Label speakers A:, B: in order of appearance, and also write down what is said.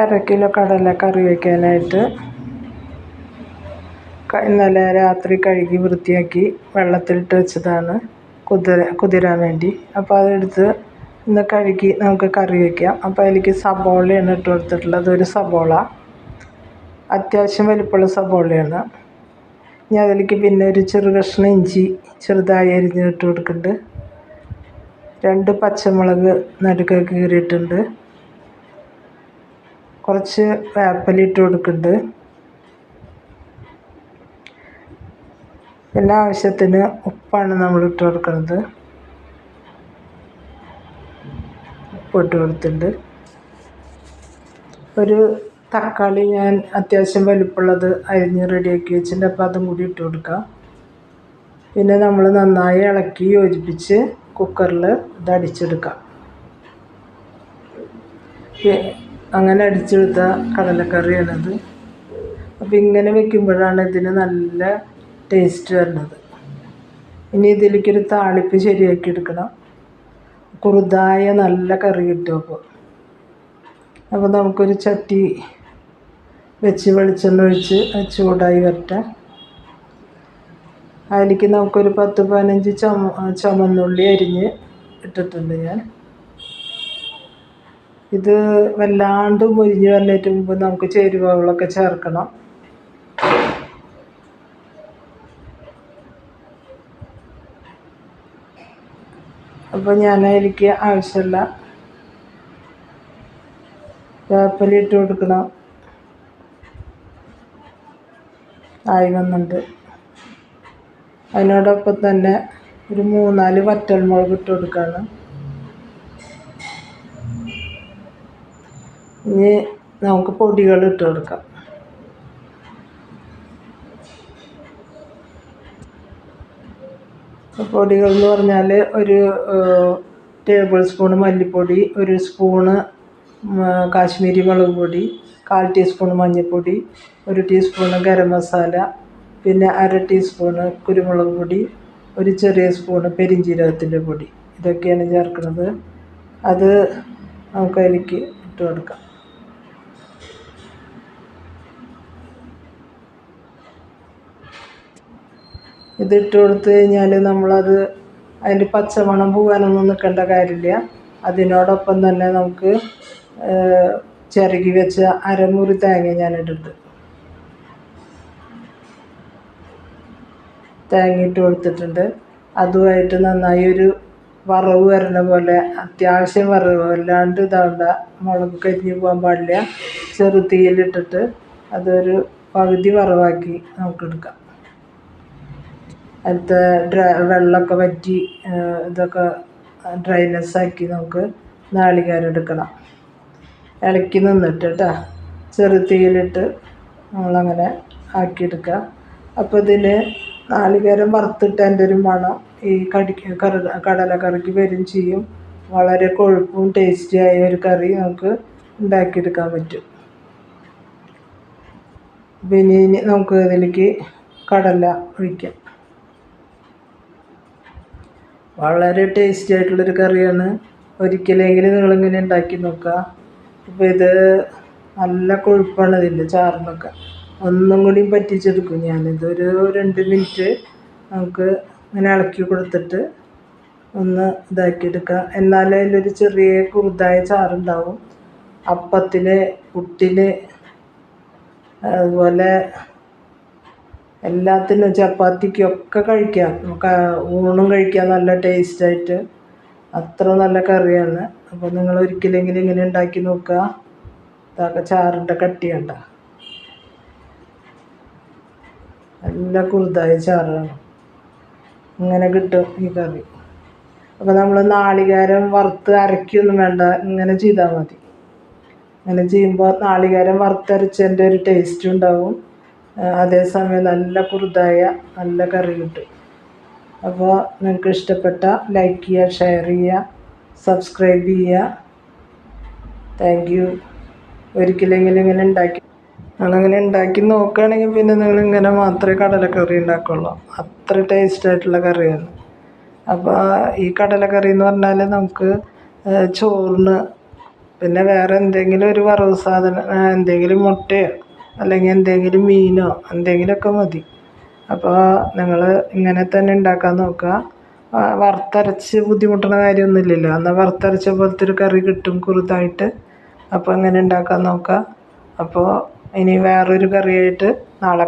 A: അര കിലോ കടല കറി വയ്ക്കാനായിട്ട് ഇന്നലെ രാത്രി കഴുകി വൃത്തിയാക്കി വെള്ളത്തിലിട്ട് വെച്ചതാണ് കുതിര കുതിരാൻ വേണ്ടി. അപ്പോൾ അതെടുത്ത് ഇന്ന് കഴുകി നമുക്ക് കറി വയ്ക്കാം അപ്പോൾ അതിലേക്ക് സബോളയാണ് ഇട്ട് കൊടുത്തിട്ടുള്ളത്. ഒരു സബോള. അത്യാവശ്യം വലിപ്പമുള്ള സബോളയാണ്. ഇനി അതിലേക്ക് പിന്നെ ഒരു ചെറു കഷ്ണം ഇഞ്ചി ചെറുതായി അരിഞ്ഞിട്ട് കൊടുക്കുന്നുണ്ട്. രണ്ട് പച്ചമുളക് നടുക്ക് കീറിയിട്ടുണ്ട്. കുറച്ച് വേപ്പില ഇട്ട് കൊടുക്കുന്നുണ്ട്. എല്ലാ ആവശ്യത്തിന് ഉപ്പാണ് നമ്മൾ ഇട്ട് കൊടുക്കുന്നത്. ഉപ്പ് ഇട്ട് കൊടുത്തിട്ടുണ്ട്. ഒരു തക്കാളി ഞാൻ അത്യാവശ്യം വലിപ്പമുള്ളത് അരിഞ്ഞ് റെഡിയാക്കി വെച്ചിട്ടുണ്ട്. അപ്പോൾ അതും കൂടി ഇട്ട് കൊടുക്കാം. പിന്നെ നമ്മൾ നന്നായി ഇളക്കി യോജിപ്പിച്ച് കുക്കറിൽ ഇത് അടിച്ചെടുക്കാം. അങ്ങനെ അടിച്ചെടുത്ത കടലക്കറിയാണത്. അപ്പോൾ ഇങ്ങനെ വെക്കുമ്പോഴാണ് ഇതിന് നല്ല ടേസ്റ്റ് വരുന്നത്. ഇനി ഇതിലേക്കൊരു താളിപ്പ് ശരിയാക്കി എടുക്കണം. കുറുതായ നല്ല കറി കിട്ടും അപ്പോൾ അപ്പോൾ നമുക്കൊരു ചട്ടി വെച്ച് വെളിച്ചെണ്ണ ഒഴിച്ച് ചൂടായി വരട്ടെ. അതിലേക്ക് നമുക്കൊരു പത്ത് പതിനഞ്ച് ചുമ ചുമന്നുള്ളി അരിഞ്ഞ് ഇട്ടിട്ടുണ്ട് ഞാൻ. ഇത് വല്ലാണ്ട് മുരിഞ്ഞ് വന്നിട്ട് മുമ്പ് നമുക്ക് ചേരുവകളൊക്കെ ചേർക്കണം. അപ്പോൾ ഞാൻ എനിക്ക് ആവശ്യമില്ല വേപ്പില ഇട്ട് കൊടുക്കണം. ആയി വന്നിട്ടുണ്ട് അതിനോടൊപ്പം തന്നെ ഒരു മൂന്നാൽ വറ്റൽമുളക് ഇട്ട് കൊടുക്കുകയാണ് ഇനി നമുക്ക് പൊടികൾ ഇട്ട് കൊടുക്കാം. പൊടികൾ എന്ന് പറഞ്ഞാൽ ഒരു ടേബിൾ സ്പൂൺ മല്ലിപ്പൊടി ഒരു സ്പൂണ് കാശ്മീരി മുളക് പൊടി കാൽ ടീസ്പൂൺ മഞ്ഞൾപ്പൊടി ഒരു ടീസ്പൂണ് ഗരം മസാല പിന്നെ അര ടീസ്പൂണ് കുരുമുളക് പൊടി ഒരു ചെറിയ സ്പൂണ് പെരിഞ്ജീരകത്തിന്റെ പൊടി. ഇതൊക്കെയാണ് ചേർക്കുന്നത്. അത് നമുക്ക് അതിലേക്ക് ഇട്ട് കൊടുക്കാം. ഇതിട്ട് കൊടുത്തു കഴിഞ്ഞാൽ നമ്മളത് അതിന്റെ പച്ചമണം പോകാനൊന്നും നിൽക്കേണ്ട കാര്യമില്ല. അതിനോടൊപ്പം തന്നെ നമുക്ക് ചിരകി വെച്ച അരമുറി തേങ്ങ ഞാനിട്ടിട്ട്. തേങ്ങ ഇട്ട് കൊടുത്തിട്ടുണ്ട്. അതുമായിട്ട് നന്നായി ഒരു വറവ് വരണ പോലെ അത്യാവശ്യം വറവ് അല്ലാണ്ട് ഇതാവണ്ട മുളക് കരിഞ്ഞ് പോകാൻ പാടില്ല. ചെറു തീയിലിട്ടിട്ട് അതൊരു പകുതി വറവാക്കി നമുക്ക് എടുക്കാം അതിലത്തെ വെള്ളമൊക്കെ വറ്റി ഇതൊക്കെ ഡ്രൈനെസ് ആക്കി നമുക്ക് നാളികേരം എടുക്കണം. ഇളക്കി നിന്നിട്ട് കേട്ടോ ചെറു തീയിലിട്ട് നമ്മളങ്ങനെ ആക്കിയെടുക്കുക അപ്പോൾ ഇതിന് നാളികേരം വറുത്തിട്ടതിന്റെ ഒരു മണം ഈ കടിക്ക് കറി കടലക്കറിക്ക് വരും ചെയ്യും. വളരെ കൊഴുപ്പും ടേസ്റ്റിയായ ഒരു കറി നമുക്ക് ഉണ്ടാക്കിയെടുക്കാൻ പറ്റും. പിന്നെ ഇനി നമുക്ക് ഇതിലേക്ക് കടല ഒഴിക്കാം. വളരെ ടേസ്റ്റി ആയിട്ടുള്ളൊരു കറിയാണ്. ഒരിക്കലെങ്കിലും നിങ്ങളിങ്ങനെ ഉണ്ടാക്കി നോക്കുക. ഇപ്പോൾ ഇത് നല്ല കൊഴുപ്പാണ് ഇതിന്റെ ചാറിനൊക്കെ. ഒന്നും കൂടി പറ്റിച്ചെടുക്കും ഞാനിതൊരു രണ്ട് മിനിറ്റ് നമുക്ക് ഇങ്ങനെ ഇളക്കി കൊടുത്തിട്ട് ഒന്ന് ഇതാക്കിയെടുക്കുക എന്നാലേ അതിലൊരു ചെറിയ കുറുതായ ചാറുണ്ടാവും. അപ്പത്തിന് പുട്ടിന് അതുപോലെ എല്ലാത്തിനും ചപ്പാത്തിക്കൊക്കെ കഴിക്കാം. നമുക്ക് ഊണും കഴിക്കാം. നല്ല ടേസ്റ്റായിട്ട് അത്ര നല്ല കറിയാണ്. അപ്പോൾ നിങ്ങൾ ഒരിക്കലെങ്കിലും ഇങ്ങനെ ഉണ്ടാക്കി നോക്കുക. ഇതൊക്കെ ചാറിന്റെ കട്ടി കണ്ട നല്ല കുറുതായ ചാറാണ്. ഇങ്ങനെ കിട്ടും ഈ കറി. അപ്പോൾ നമ്മൾ നാളികേരം വറുത്ത് അരയ്ക്കൊന്നും വേണ്ട. ഇങ്ങനെ ചെയ്താൽ മതി. അങ്ങനെ ചെയ്യുമ്പോൾ നാളികേരം വറുത്തരച്ചതിന്റെ ഒരു ടേസ്റ്റ് ഉണ്ടാവും. അതേസമയം നല്ല കുറുതായ നല്ല കറി കിട്ടും അപ്പോൾ നിങ്ങൾക്ക് ഇഷ്ടപ്പെട്ട ലൈക്ക് ചെയ്യുക ഷെയർ ചെയ്യുക സബ്സ്ക്രൈബ് ചെയ്യുക. താങ്ക് യു ഒരിക്കലെങ്കിലും ഇങ്ങനെ ഉണ്ടാക്കി നിങ്ങളങ്ങനെ ഉണ്ടാക്കി നോക്കുകയാണെങ്കിൽ പിന്നെ നിങ്ങൾ ഇങ്ങനെ മാത്രമേ കടലക്കറി ഉണ്ടാക്കുള്ളൂ. അത്ര ടേസ്റ്റ് ആയിട്ടുള്ള കറിയാണ്. അപ്പോൾ ഈ കടലക്കറി എന്ന് പറഞ്ഞാൽ നമുക്ക് ചോറിന് പിന്നെ വേറെ എന്തെങ്കിലും ഒരു വറവ് സാധനം എന്തെങ്കിലും മുട്ടയോ അല്ലെങ്കിൽ എന്തെങ്കിലും മീനോ എന്തെങ്കിലുമൊക്കെ മതി. അപ്പോൾ നിങ്ങൾ ഇങ്ങനെ തന്നെ ഉണ്ടാക്കാൻ നോക്കുക. വറുത്തരച്ച് ബുദ്ധിമുട്ടുന്ന കാര്യമൊന്നുമില്ലല്ലോ. എന്നാൽ വറുത്തരച്ച പോലത്തെ ഒരു കറി കിട്ടും കുറുതായിട്ട് അപ്പോൾ അങ്ങനെ ഉണ്ടാക്കാൻ നോക്കുക. അപ്പോൾ ഇനി വേറൊരു കറിയായിട്ട് നാളെ